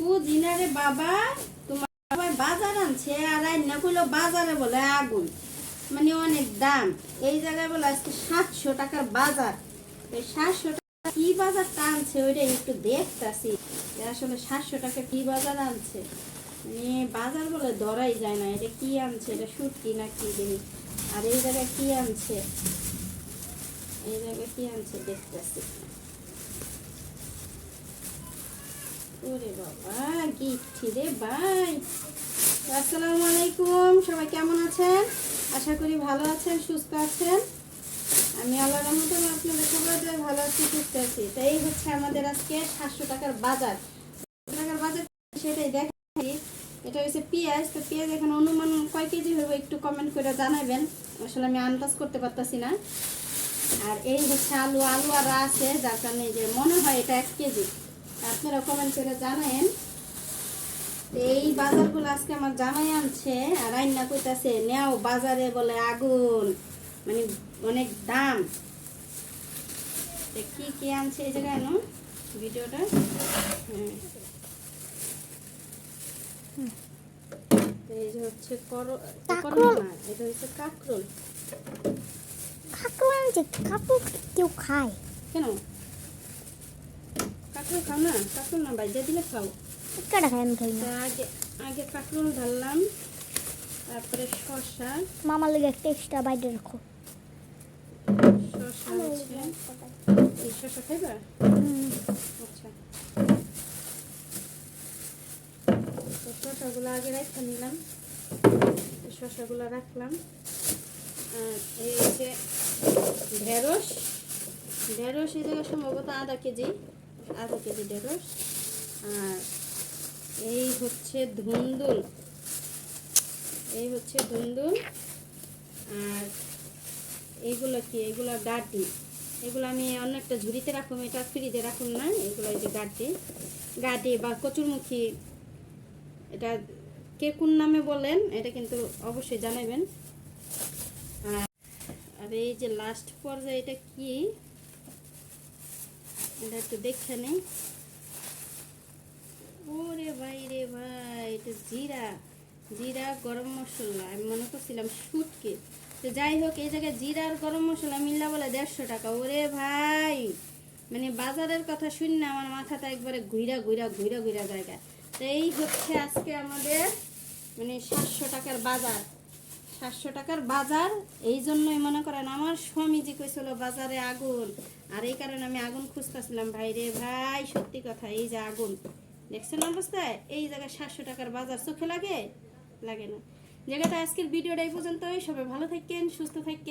আপু বাবা, তোমার বাবা বাজার আনছে, আর রান্না করল বাজারে বলে আগুন। মানে অনেক দাম। এই জায়গায় বলে আজকে সাতশো টাকার বাজার। এই সাতশো টাকা কি বাজারটা আনছে ওইটা একটু দেখতাছি। আসলে সাতশো টাকা কি বাজার আনছে? মানে বাজার বলে ধরাই যায় না, এটা কি আনছে? এটা সুটকি না কি দেখি আর এই জায়গায় কি আনছে? এই জায়গায় কি আনছে দেখতেছি। বাবা রে আসসালামু আলাইকুম, সবাই কেমন আছেন? আশা করি ভালো আছেন, সুস্থ আছেন। আমি আপনাদের ভালো আছি তো এই হচ্ছে আমাদের আজকে টাকার বাজার। টাকার বাজার সেটাই এটা হচ্ছে পেঁয়াজ। তো পেঁয়াজ এখানে অনুমান কয় কেজি হবে একটু কমেন্ট করে জানাবেন। আসলে আমি আন্দাজ করতে পারতাছি না। আর এই হচ্ছে আলু। আলু আর আছে, যার কারণে যে মনে হয় এটা এক কেজি। আপনারা কমেন্ট করে জানেন এই বাজারগুলো আজকে আমার জামাই আনছে আর রান্না কইতাছে নেও বাজারে বলে আগুন। মানে অনেক দাম। কি কি আনছে এই জায়গায় নো? ভিডিওটা? হ্যাঁ। এই যে হচ্ছে করো করো না এটা হচ্ছে কাকরোল। কাকুর আনছে কেউ খায়। কেন? কাকরোল খাও না? কাকরোল না বাইজা দিলে খাও। খায় আমি খাই না। আগে আগে কাকরোল ঢাললাম তারপরে শসা। মামার লেগে একটা এক্সট্রা বাইরে রাখো। শসা আছে। এই শসা খাইবা? আচ্ছা। তো শসাগুলো আগে রাখতে নিলাম। শসাগুলো রাখলাম। আর এই হচ্ছে ঢেঁড়স ঢেঁড়স এই জায়গায় সম্ভবত আধা কেজি। আধা কেজি ঢেঁড়স আর এই হচ্ছে ধুন্দুল। এই হচ্ছে ধুন্দুল। আর এইগুলো কি? এগুলো গাটি এগুলো আমি অন্য একটা ঝুড়িতে রাখুন এটা ফ্রিজে রাখুন না? এগুলো এই যে গাটি গাটি বা কচুরমুখী, এটা কে কোন নামে বলেন, এটা কিন্তু অবশ্যই জানাবেন। আর এই যে লাস্ট পর্যায়ে এটা কি? এটা একটু দেখে নেই। ওরে ভাই রে ভাই, এটা জিরা জিরা গরম মশলা। আমি মনে করছিলাম শুটকে। তো যাই হোক, এই জায়গায় জিরা আর গরম মশলা মিললা বলে দেড়শো টাকা। ওরে ভাই মানে বাজারের কথা শুন না, আমার মাথাটা একবারে ঘুইরা ঘুইরা ঘুইরা ঘুইরা জায়গা তো এই হচ্ছে আজকে আমাদের মানে সাতশো টাকার বাজার। সাতশো টাকার বাজার। এই জন্যই মনে করেন আমার স্বামী যে কইছিল, বাজারে আগুন। আর এই কারণে আমি আগুন খুঁজতেছিলাম। ভাই রে ভাই, সত্যি কথা, এই যে আগুন। দেখছেন অবস্থায়? এই জায়গায় সাতশো টাকার বাজার চোখে লাগে? লাগে না। জায়গাটা আজকের ভিডিওটা এই পর্যন্তই। সবাই ভালো থাকেন, সুস্থ থাকেন।